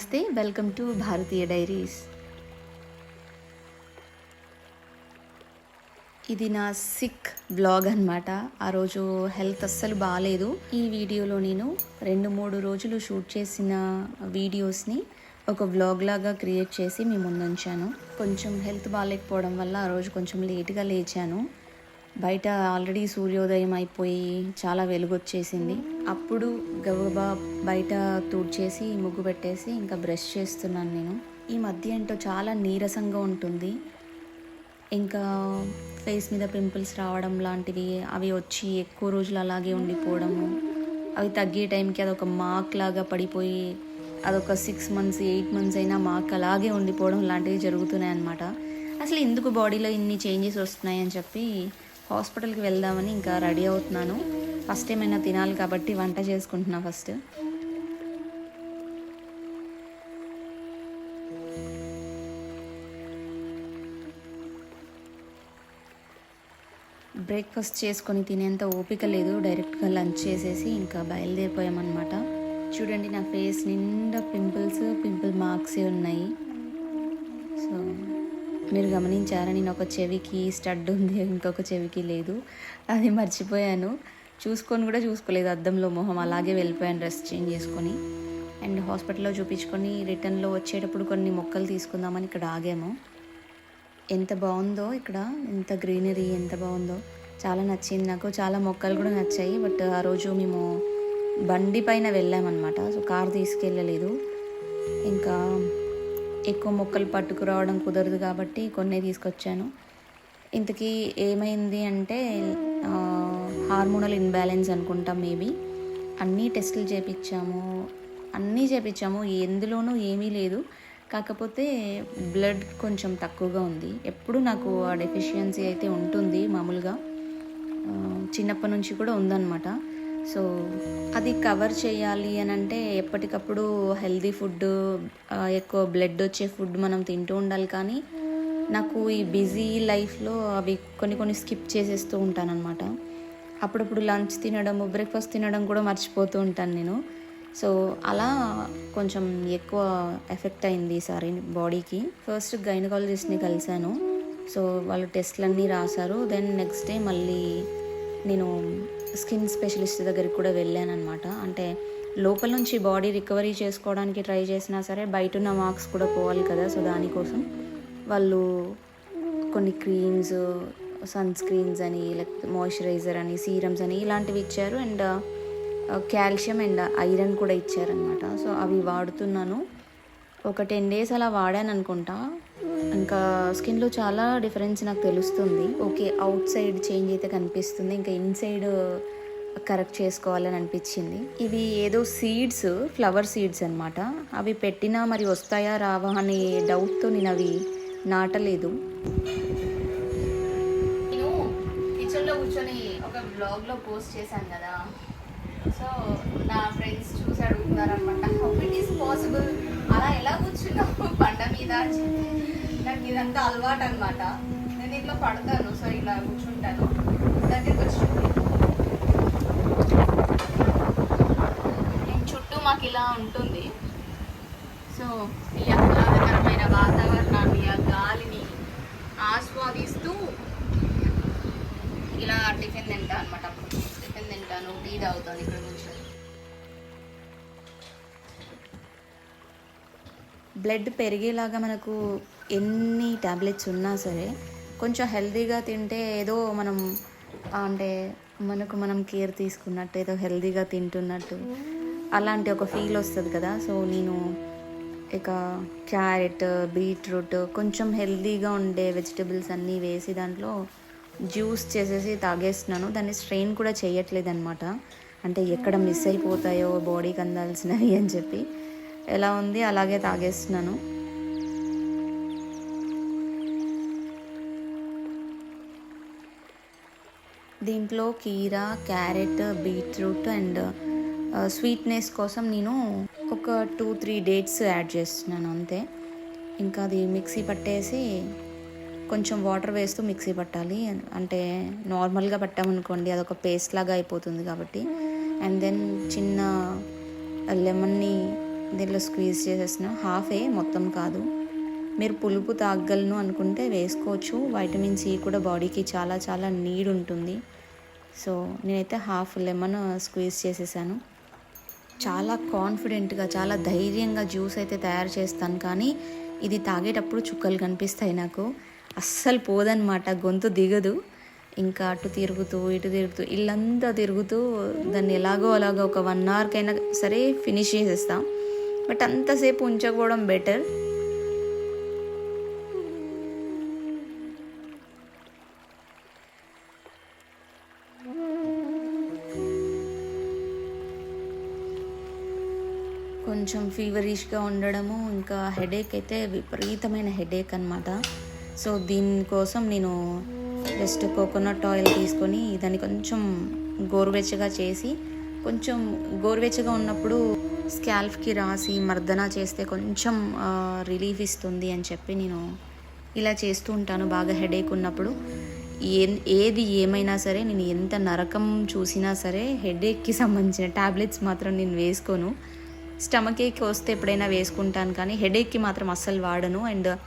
నమస్తే welcome to Bharatiya diaries. ఇది నా సిక్ బ్లాగ్ అనమాట ఆ రోజు హెల్త్ అస్సలు బాగాలేదు ఈ వీడియోలో నేను రెండు మూడు రోజులు షూట్ చేసిన వీడియోస్ని ఒక బ్లాగ్ లాగా క్రియేట్ చేసి మీ ముందుంచాను కొంచెం హెల్త్ బాగాలేకపోవడం వల్ల ఆ రోజు కొంచెం లేట్గా లేచాను. బయట ఆల్రెడీ సూర్యోదయం అయిపోయి చాలా వెలుగొచ్చేసింది. అప్పుడు గబగబా బయట తుడిచేసి ముగ్గు పెట్టేసి ఇంకా బ్రష్ చేస్తున్నాను నేను. ఈ మధ్య ఏంటో చాలా నీరసంగా ఉంటుంది. ఇంకా ఫేస్ మీద పింపుల్స్ రావడం లాంటివి అవి వచ్చి ఎక్కువ రోజులు అలాగే ఉండిపోవడము. అవి తగ్గే టైంకి అదొక మార్క్ లాగా పడిపోయి అదొక సిక్స్ మంత్స్ ఎయిట్ మంత్స్ అయినా మార్క్ అలాగే ఉండిపోవడం లాంటివి జరుగుతున్నాయి అన్నమాట అసలు ఎందుకు బాడీలో ఇన్ని చేంజెస్ వస్తున్నాయని చెప్పి హాస్పిటల్కి వెళ్దామని ఇంకా రెడీ అవుతున్నాను. ఫస్ట్ ఏమైనా తినాలి కాబట్టి వంట చేసుకుంటున్నా ఫస్ట్. బ్రేక్ఫాస్ట్ చేసుకొని తినేంత ఓపిక లేదు. డైరెక్ట్గా లంచ్ చేసేసి ఇంకా బయలుదేరిపోయామన్నమాట. చూడండి నా ఫేస్ నిండా పింపుల్స్ పింపుల్ మార్క్సే ఉన్నాయి. మీరు గమనించారా? నేను ఒక చెవికి స్టడ్ ఉంది ఇంకొక చెవికి లేదు. అది మర్చిపోయాను. చూసుకొని కూడా చూసుకోలేదు అద్దంలో మొహం. అలాగే వెళ్ళిపోయాను డ్రెస్ చేంజ్ చేసుకొని. అండ్ హాస్పిటల్లో చూపించుకొని రిటర్న్లో వచ్చేటప్పుడు కొన్ని మొక్కలు తీసుకుందామని ఇక్కడ ఆగాము. ఎంత బాగుందో ఇక్కడ. ఎంత గ్రీనరీ ఎంత బాగుందో. చాలా నచ్చింది నాకు. చాలా మొక్కలు కూడా నచ్చాయి. బట్ ఆ రోజు మేము బండి పైన వెళ్ళామన్నమాట. సో కార్ తీసుకెళ్ళలేదు. ఇంకా ఎక్కువ మొక్కలు పట్టుకురావడం కుదరదు కాబట్టి కొన్ని తీసుకొచ్చాను. ఇంతకీ ఏమైంది అంటే హార్మోనల్ ఇన్బ్యాలెన్స్ అనుకుంటాం మేబీ. అన్నీ టెస్టులు చేపించాము అన్నీ చేపించాము ఎందులోనూ ఏమీ లేదు. కాకపోతే బ్లడ్ కొంచెం తక్కువగా ఉంది. ఎప్పుడు నాకు ఆ డెఫిషియన్సీ అయితే ఉంటుంది మామూలుగా. చిన్నప్పటి నుంచి కూడా ఉందన్నమాట. సో అది కవర్ చేయాలి అని అంటే ఎప్పటికప్పుడు హెల్దీ ఫుడ్ ఎక్కువ బ్లడ్ వచ్చే ఫుడ్ మనం తింటూ ఉండాలి కానీ నాకు ఈ బిజీ లైఫ్లో అవి కొన్ని కొన్ని స్కిప్ చేసేస్తూ ఉంటానన్నమాట. అప్పుడప్పుడు లంచ్ తినడము బ్రేక్ఫాస్ట్ తినడం కూడా మర్చిపోతూ ఉంటాను నేను. సో అలా కొంచెం ఎక్కువ ఎఫెక్ట్ అయింది ఈసారి బాడీకి ఫస్ట్ గైనకాలజిస్ట్ని కలిశాను. సో వాళ్ళు టెస్ట్లన్నీ రాశారు. దెన్ నెక్స్ట్ డే మళ్ళీ నేను స్కిన్ స్పెషలిస్ట్ దగ్గరికి కూడా వెళ్ళాను అనమాట అంటే లోపల నుంచి బాడీ రికవరీ చేసుకోవడానికి ట్రై చేసినా సరే బయట ఉన్న మార్క్స్ కూడా పోవాలి కదా సో దానికోసం వాళ్ళు కొన్ని క్రీమ్స్ సన్ స్క్రీన్స్ అని లేకపోతే మాయిశ్చరైజర్ అని సీరమ్స్ అని ఇలాంటివి ఇచ్చారు. అండ్ కాల్షియం అండ్ ఐరన్ కూడా ఇచ్చారనమాట సో అవి వాడుతున్నాను. ఒక టెన్ డేస్ అలా వాడాను అనుకుంటా ఇంకా స్కిన్లో చాలా డిఫరెన్స్ నాకు తెలుస్తుంది. ఓకే అవుట్ సైడ్ చేంజ్ అయితే కనిపిస్తుంది. ఇంకా ఇన్సైడ్ కరెక్ట్ చేసుకోవాలని అనిపించింది. ఇవి ఏదో సీడ్స్ ఫ్లవర్ సీడ్స్ అనమాట అవి పెట్టినా మరి వస్తాయా రావా అనే డౌట్తో నేను అవి నాటలేదు. నేను కిచెన్లో కూర్చొని ఒక బ్లాగ్లో పోస్ట్ చేశాను కదా. సో నా ఫ్రెండ్స్ చూసి అడుగుతున్నారు అనమాట హౌ ఇట్ ఈస్ పాసిబుల్ అలా ఎలా కూర్చున్నావు? బండ మీద? అని చెప్పి. నాకు ఇదంతా అలవాటు అనమాట నేను ఇట్లా పడతాను సో ఇలా కూర్చుంటాను. దగ్గరికి వచ్చింది చుట్టూ మాకు ఇలా ఉంటుంది. సో ఈ ఆహ్లాదకరమైన వాతావరణాన్ని ఆ గాలిని ఆస్వాదిస్తూ ఇలా టిఫిన్ తింటా అనమాట టిఫిన్ తింటాను టీ తాగుతాను ఇక్కడ కూర్చొని. బ్లడ్ పెరిగేలాగా మనకు ఎన్ని టాబ్లెట్స్ ఉన్నా సరే కొంచెం హెల్తీగా తింటే ఏదో మనం అంటే మనకు మనం కేర్ తీసుకున్నట్టు ఏదో హెల్తీగా తింటున్నట్టు అలాంటి ఒక ఫీల్ వస్తుంది కదా. సో నేను ఇక క్యారెట్ బీట్రూట్ కొంచెం హెల్తీగా ఉండే వెజిటబుల్స్ అన్నీ వేసి దాంట్లో జ్యూస్ చేసేసి తాగేస్తున్నాను. దాన్ని స్ట్రెయిన్ కూడా చేయట్లేదు అనమాట అంటే ఎక్కడ మిస్ అయిపోతాయో బాడీకి అందాల్సినవి అని చెప్పి. ఎలా ఉంది? అలాగే తాగేస్తున్నాను. దీంట్లో కీరా క్యారెట్ బీట్రూట్ అండ్ స్వీట్నెస్ కోసం నేను ఒక టూ త్రీ డేట్స్ యాడ్ చేస్తున్నాను అంతే. ఇంకా అది మిక్సీ పట్టేసి కొంచెం వాటర్ వేస్తూ మిక్సీ పట్టాలి. అంటే నార్మల్గా పట్టామనుకోండి అదొక పేస్ట్ లాగా అయిపోతుంది కాబట్టి. అండ్ దెన్ చిన్న లెమన్ని దీంట్లో స్క్వీజ్ చేసేసిన హాఫే మొత్తం కాదు. మీరు పులుపు తాగలను అనుకుంటే వేసుకోవచ్చు. వైటమిన్ సి కూడా బాడీకి చాలా చాలా నీడ్ ఉంటుంది. సో నేనైతే హాఫ్ లెమన్ స్క్వీజ్ చేసేసాను. చాలా కాన్ఫిడెంట్గా చాలా ధైర్యంగా జ్యూస్ అయితే తయారు చేస్తాను. కానీ ఇది తాగేటప్పుడు చుక్కలు కనిపిస్తాయి నాకు. అస్సలు పోదనమాట గొంతు దిగదు. ఇంకా అటు తిరుగుతూ ఇటు తిరుగుతూ ఇల్లంతా తిరుగుతూ దాన్ని ఎలాగో అలాగో ఒక వన్ అవర్కైనా సరే ఫినిష్ చేసేస్తాం. బట్ అంతసేపు ఉంచకపోవడం బెటర్ కొంచెం ఫీవరిష్గా ఉండడము ఇంకా హెడేక్ అయితే విపరీతమైన హెడేక్ అనమాట సో దీనికోసం నేను జస్ట్ కోకోనట్ ఆయిల్ తీసుకొని దాన్ని కొంచెం గోరువెచ్చగా చేసి కొంచెం గోరువెచ్చగా ఉన్నప్పుడు స్కాల్ఫ్కి రాసి మర్దన చేస్తే కొంచెం రిలీఫ్ ఇస్తుంది అని చెప్పి నేను ఇలా చేస్తూ ఉంటాను. బాగా హెడేక్ ఉన్నప్పుడు. ఏ ఏది ఏమైనా సరే నేను ఎంత నరకం చూసినా సరే హెడేక్కి సంబంధించిన ట్యాబ్లెట్స్ మాత్రం నేను వేసుకోను. స్టమక్ ఏక్ వస్తే ఎప్పుడైనా వేసుకుంటాను కానీ హెడేక్కి మాత్రం అస్సలు వాడను అండ్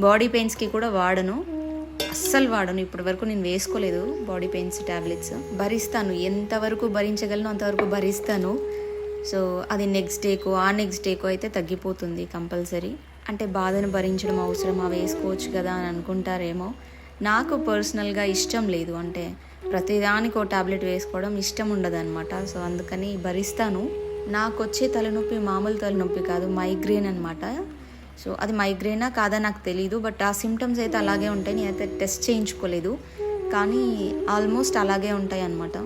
బాడీ పెయిన్స్కి కూడా వాడను. అస్సలు వాడను. ఇప్పటి వరకు నేను వేసుకోలేదు బాడీ పెయిన్స్ ట్యాబ్లెట్స్ భరిస్తాను. ఎంతవరకు భరించగలను అంతవరకు భరిస్తాను. సో అది నెక్స్ట్ డేకో ఆ నెక్స్ట్ డేకో అయితే తగ్గిపోతుంది కంపల్సరీ. అంటే బాధను భరించడం అవసరమా? వేసుకోవచ్చు కదా అని అనుకుంటారేమో. నాకు పర్సనల్గా ఇష్టం లేదు. అంటే ప్రతిదానికి ఓ టాబ్లెట్ వేసుకోవడం ఇష్టం ఉండదు అనమాట సో అందుకని భరిస్తాను. నాకు వచ్చే తలనొప్పి మామూలు తలనొప్పి కాదు మైగ్రేన్ అనమాట సో అది మైగ్రేనా కాదా నాకు తెలీదు బట్ ఆ సిమ్టమ్స్ అయితే అలాగే ఉంటాయి. నేనైతే టెస్ట్ చేయించుకోలేదు. కానీ ఆల్మోస్ట్ అలాగే ఉంటాయి అనమాట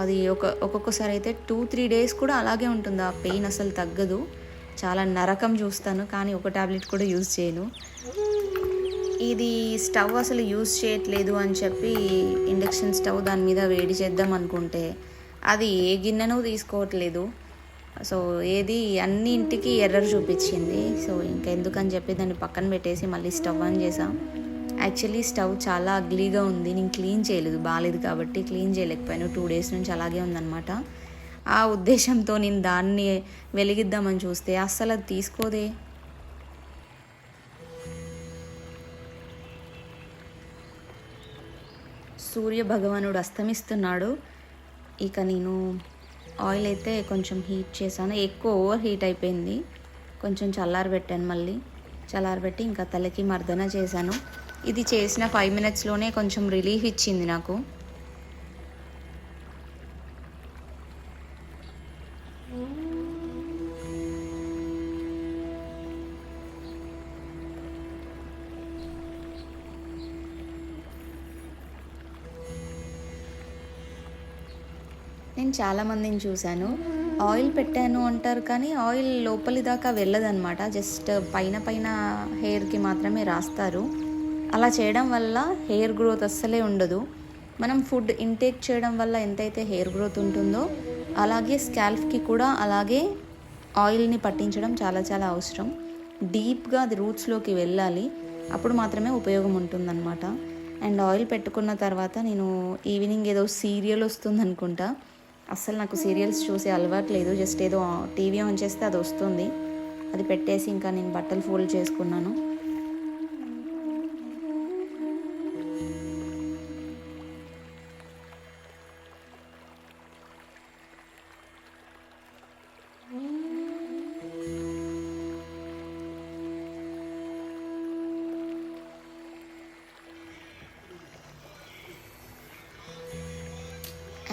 అది ఒక ఒక్కొక్కసారి అయితే టూ త్రీ డేస్ కూడా అలాగే ఉంటుంది. ఆ పెయిన్ అసలు తగ్గదు. చాలా నరకం చూస్తాను కానీ ఒక టాబ్లెట్ కూడా యూజ్ చేయను. ఇది స్టవ్ అసలు యూజ్ చేయట్లేదు అని చెప్పి ఇండక్షన్ స్టవ్ దాని మీద వేడి చేద్దాం అనుకుంటే అది ఏ గిన్నెను తీసుకోవట్లేదు. సో ఏది అన్నింటికి ఎర్రర్ చూపించింది. సో ఇంకా ఎందుకని చెప్పి దాన్ని పక్కన పెట్టేసి మళ్ళీ స్టవ్ ఆన్ చేసాం యాక్చువల్లీ స్టవ్ చాలా అగ్లీగా ఉంది. నేను క్లీన్ చేయలేదు. బాగాలేదు కాబట్టి క్లీన్ చేయలేకపోయాను. టూ డేస్ నుంచి అలాగే ఉందన్నమాట. ఆ ఉద్దేశంతో నేను దాన్ని వెలిగిద్దామని చూస్తే అస్సలు అది తీసుకోదే. సూర్య భగవానుడు అస్తమిస్తున్నాడు. ఇక నేను ఆయిల్ అయితే కొంచెం హీట్ చేశాను. ఎక్కువ ఓవర్ హీట్ అయిపోయింది. కొంచెం చల్లారబెట్టాను మళ్ళీ. చల్లారబెట్టి ఇంకా తలకి మర్దన చేశాను. ఇది చేసిన ఫైవ్ మినిట్స్లోనే కొంచెం రిలీఫ్ ఇచ్చింది నాకు. నేను చాలామందిని చూశాను. ఆయిల్ పెట్టాను అంటారు కానీ ఆయిల్ లోపలి దాకా వెళ్ళదన్నమాట. జస్ట్ పైన పైన హెయిర్కి మాత్రమే రాస్తారు. అలా చేయడం వల్ల హెయిర్ గ్రోత్ అస్సలే ఉండదు. మనం ఫుడ్ ఇంటేక్ చేయడం వల్ల ఎంతైతే హెయిర్ గ్రోత్ ఉంటుందో అలాగే స్కాల్ఫ్కి కూడా అలాగే ఆయిల్ని పట్టించడం చాలా చాలా అవసరం. డీప్గా అది రూట్స్లోకి వెళ్ళాలి. అప్పుడు మాత్రమే ఉపయోగం ఉంటుందన్నమాట. అండ్ ఆయిల్ పెట్టుకున్న తర్వాత నేను ఈవినింగ్ ఏదో సీరియల్ వస్తుంది అనుకుంటా అస్సలు నాకు సీరియల్స్ చూసే అలవాటు లేదు. జస్ట్ ఏదో టీవీ ఆన్ చేస్తే అది వస్తుంది. అది పెట్టేసి ఇంకా నేను బట్టలు ఫోల్డ్ చేసుకున్నాను.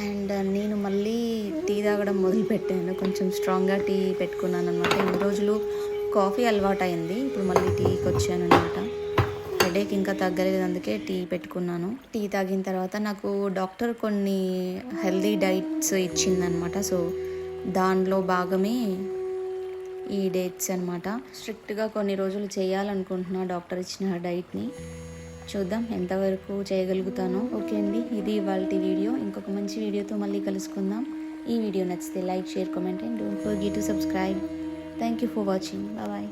అండ్ నేను మళ్ళీ టీ తాగడం మొదలుపెట్టాను. కొంచెం స్ట్రాంగ్గా టీ పెట్టుకున్నాను అనమాట ఇన్ని రోజులు కాఫీ అలవాటు అయింది ఇప్పుడు మళ్ళీ టీకి వచ్చాను అనమాట హెడేక్ ఇంకా తగ్గలేదు. అందుకే టీ పెట్టుకున్నాను. టీ తాగిన తర్వాత నాకు డాక్టర్ కొన్ని హెల్దీ డైట్స్ ఇచ్చిందనమాట సో దానిలో భాగమే ఈ డేట్స్ అనమాట స్ట్రిక్ట్గా కొన్ని రోజులు చేయాలనుకుంటున్నా డాక్టర్ ఇచ్చిన డైట్ని. చూద్దాం ఎంతవరకు చేయగలుగుతానో. ఓకే అండి ఇది ఇవాళ వీడియో. ఇంకొక మంచి వీడియోతో మళ్ళీ కలుసుకుందాం. ఈ వీడియో నచ్చితే like share comment and don't forget to subscribe. Thank you for watching. Bye.